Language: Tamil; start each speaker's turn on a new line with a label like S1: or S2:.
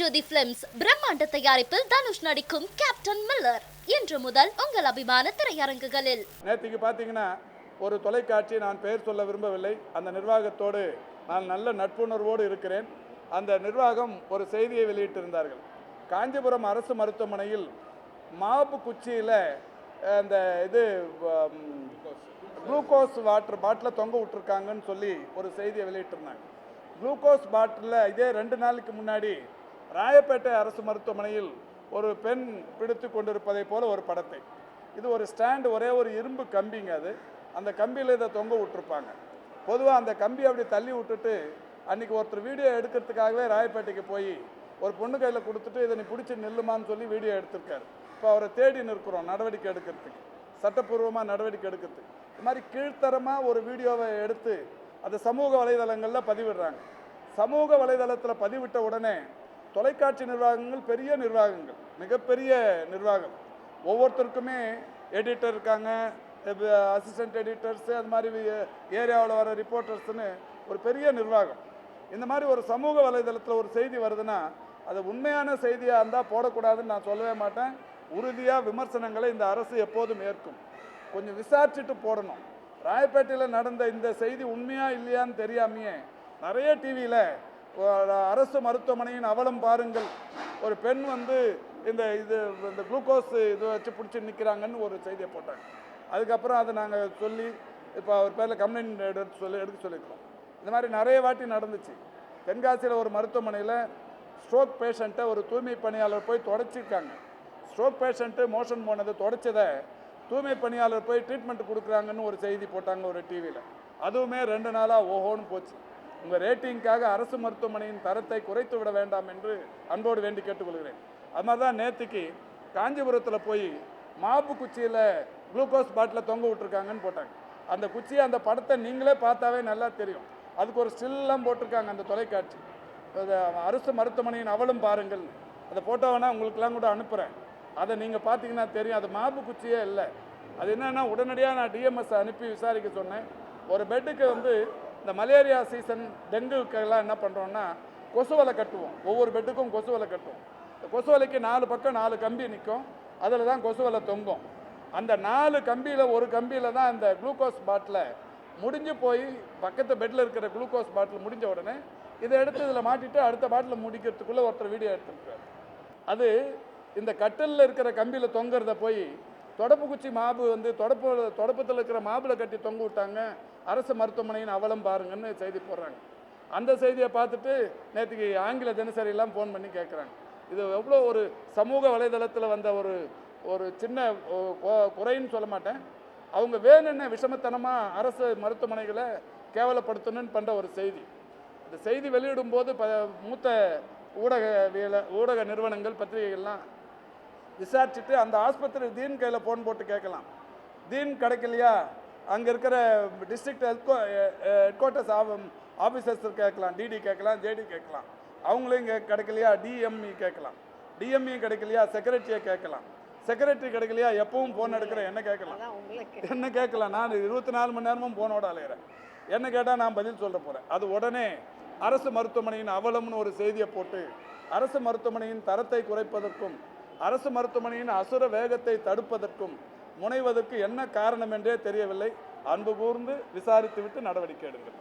S1: ஜோதி பிலிம்ஸ் பிரம்மாண்ட தயாரிப்பில் தனுஷ் நடிக்கும் கேப்டன் மில்லர் இன்று முதல் உங்கள் அபிமான திரையரங்குகளில்.
S2: நேற்றுக்கு பார்த்தீங்கன்னா ஒரு தொலைக்காட்சி நான் பெயர் சொல்ல விரும்பவில்லை. அந்த நிர்வாகத்தோடு நான் நல்ல நட்புணர்வோடு இருக்கிறேன். அந்த நிர்வாகம் ஒரு செய்தியை வெளியிட்டிருந்தார்கள். காஞ்சிபுரம் அரசு மருத்துவமனையில் மாப்பு குச்சியில் அந்த இது குளுக்கோஸ் வாட்டர் பாட்டிலை தொங்க விட்டுருக்காங்கன்னு சொல்லி ஒரு செய்தியை வெளியிட்டிருந்தாங்க. குளுக்கோஸ் பாட்டிலில் இதே ரெண்டு நாளுக்கு முன்னாடி ராயப்பேட்டை அரசு மருத்துவமனையில் ஒரு பெண் பிடித்து கொண்டிருப்பதை போல ஒரு படத்தை. இது ஒரு ஸ்டாண்டு ஒரே ஒரு இரும்பு கம்பிங்க அது. அந்த கம்பியில் இதை தொங்க விட்டுருப்பாங்க. பொதுவாக அந்த கம்பி அப்படி தள்ளி விட்டுட்டு அன்னைக்கு ஒருத்தர் வீடியோ எடுக்கிறதுக்காகவே ராயப்பேட்டைக்கு போய் ஒரு பொண்ணு கையில் கொடுத்துட்டு இதை நீ பிடிச்சி நில்லுமான்னு சொல்லி வீடியோ எடுத்திருக்காரு. இப்போ அவரை தேடி நிற்கிறோம் நடவடிக்கை எடுக்கிறதுக்கு. சட்டப்பூர்வமாக நடவடிக்கை எடுக்கிறதுக்கு. இது மாதிரி கீழ்த்தரமாக ஒரு வீடியோவை எடுத்து அதை சமூக வலைதளங்களில் பதிவிடுறாங்க. சமூக வலைதளத்தில் பதிவிட்ட உடனே தொலைக்காட்சி நிர்வாகங்கள் பெரிய நிர்வாகங்கள் மிகப்பெரிய நிர்வாகம். ஒவ்வொருத்தருக்குமே எடிட்டர் இருக்காங்க அசிஸ்டன்ட் எடிட்டர்ஸு அது மாதிரி ஏரியாவில் வர ரிப்போர்ட்டர்ஸ்னு ஒரு பெரிய நிர்வாகம். இந்த மாதிரி ஒரு சமூக வலைதளத்தில் ஒரு செய்தி வருதுன்னா அது உண்மையான செய்தியாக இருந்தால் போடக்கூடாதுன்னு நான் சொல்லவே மாட்டேன். உறுதியாக விமர்சனங்களை இந்த அரசு எப்போதும் ஏற்கும். கொஞ்சம் விசாரிச்சுட்டு போடணும். ராயப்பேட்டையில் நடந்த இந்த செய்தி உண்மையா இல்லையான்னு தெரியாமையே நிறைய டிவியில் அரசு மருத்துவமனையின் அவலம் பாருங்கள். ஒரு பெண் வந்து இந்த இது இந்த குளுக்கோஸ் இது வச்சு பிடிச்சி நிற்கிறாங்கன்னு ஒரு செய்தியை போட்டாங்க. அதுக்கப்புறம் அதை நாங்கள் சொல்லி இப்போ அவர் பேரில் கம்ப்ளைண்ட் எடுத்து சொல்லி எடுக்க சொல்லியிருக்கோம் இந்த மாதிரி நிறைய வாட்டி நடந்துச்சு. தென்காசியில் ஒரு மருத்துவமனையில் ஸ்ட்ரோக் பேஷண்ட்டை ஒரு தூய்மை பணியாளர் போய் தொடச்சிருக்காங்க. ஸ்ட்ரோக் பேஷண்ட்டு மோஷன் போனதை தொடச்சதை தூய்மை பணியாளர் போய் ட்ரீட்மெண்ட் கொடுக்குறாங்கன்னு ஒரு செய்தி போட்டாங்க ஒரு டிவியில் அதுவுமே ரெண்டு நாளாக ஓஹோன்னு போச்சு. உங்கள் ரேட்டிங்காக அரசு மருத்துவமனையின் தரத்தை குறைத்து விட வேண்டாம் என்று அன்போடு வேண்டி கேட்டுக்கொள்கிறேன். அது மாதிரி தான் நேற்றுக்கு காஞ்சிபுரத்தில் போய் மாப்பு குச்சியில் குளுக்கோஸ் பாட்டில் தொங்க விட்டுருக்காங்கன்னு போட்டாங்க. அந்த குச்சியை அந்த படத்தை நீங்களே பார்த்தாவே நல்லா தெரியும். அதுக்கு ஒரு ஸ்டில்லாம் போட்டிருக்காங்க அந்த தொலைக்காட்சி. அரசு மருத்துவமனையின் அவளும் பாருங்கள். அந்த ஃபோட்டோ வேணால் உங்களுக்கெல்லாம் கூட அனுப்புகிறேன் அதை நீங்கள் பார்த்தீங்கன்னா தெரியும். அது மாப்பு குச்சியே இல்லை. அது என்னென்னா உடனடியாக நான் டிஎம்எஸ் அனுப்பி விசாரிக்க சொன்னேன். ஒரு பெட்டுக்கு வந்து இந்த மலேரியா சீசன் டெங்குக்கெல்லாம் என்ன பண்ணுறோன்னா கொசு வலை கட்டுவோம். ஒவ்வொரு பெட்டுக்கும் கொசு வலை கட்டுவோம். இந்த கொசு வலைக்கு நாலு பக்கம் நாலு கம்பி நிற்கும் அதில் தான் கொசு வலை தொங்கும். அந்த நாலு கம்பியில் ஒரு கம்பியில் தான் இந்த குளுக்கோஸ் பாட்டில் முடிஞ்சு போய் பக்கத்து பெட்டில் இருக்கிற குளுக்கோஸ் பாட்டில் முடிஞ்ச உடனே இதை எடுத்து இதில் மாட்டிட்டு அடுத்த பாட்டில் முடிக்கிறதுக்குள்ளே ஒருத்தர் வீடியோ எடுத்துருக்காரு அது இந்த கட்டலில் இருக்கிற கம்பியில் தொங்குறத போய் தொடப்பு குச்சி மாபு வந்து தொடப்பு தொடப்பத்தில் இருக்கிற மாபில் கட்டி தொங்க விட்டாங்க. அரசு மருத்துவமனையின் அவலம் பாருங்கன்னு செய்தி போடுறாங்க. அந்த செய்தியை பார்த்துட்டு நேற்றுக்கு ஆங்கில தினசரியெல்லாம் ஃபோன் பண்ணி கேட்குறாங்க இது எவ்வளோ ஒரு சமூக வலைதளத்தில் வந்த ஒரு ஒரு சின்ன குறைன்னு சொல்ல மாட்டேன். அவங்க வேணும்னு விஷமத்தனமாக அரசு மருத்துவமனைகளை கேவலப்படுத்தணும்னு பண்ணுற ஒரு செய்தி. இந்த செய்தி வெளியிடும் போது ப மூத்த ஊடகவியல ஊடக நிறுவனங்கள் பத்திரிகைகள்லாம் விசாரிச்சுட்டு அந்த ஆஸ்பத்திரி தீன் கையில் ஃபோன் போட்டு கேட்கலாம். தீன் கிடைக்கலையா? அங்கே இருக்கிற district health headquarters officers கேட்கலாம் டிடி கேட்கலாம் ஜேடி கேட்கலாம். அவங்களும் இங்கே கிடைக்கலையா? டிஎம்இ கேட்கலாம். டிஎம்இ கிடைக்கலையா? செக்ரட்டரியை கேட்கலாம். செக்ரட்டரி கிடைக்கலையா? எப்பவும் ஃபோன் எடுக்கிற என்ன கேட்கலாம்? என்ன கேட்கலாம்? நான் இருபத்தி நாலு மணி நேரமும் ஃபோனோட அலையிறேன். என்ன கேட்டால் நான் பதில் சொல்ல போகிறேன் அது உடனே அரசு மருத்துவமனையின் அவலம்னு ஒரு செய்தியை போட்டு அரசு மருத்துவமனையின் தரத்தை குறைப்பதற்கும் அரசு மருத்துவமனையின் அசுர வேகத்தை தடுப்பதற்கும் முனைவதற்கு என்ன காரணம் என்றே தெரியவில்லை. அன்பு கூர்ந்து விசாரித்துவிட்டு நடவடிக்கை எடுங்கள்.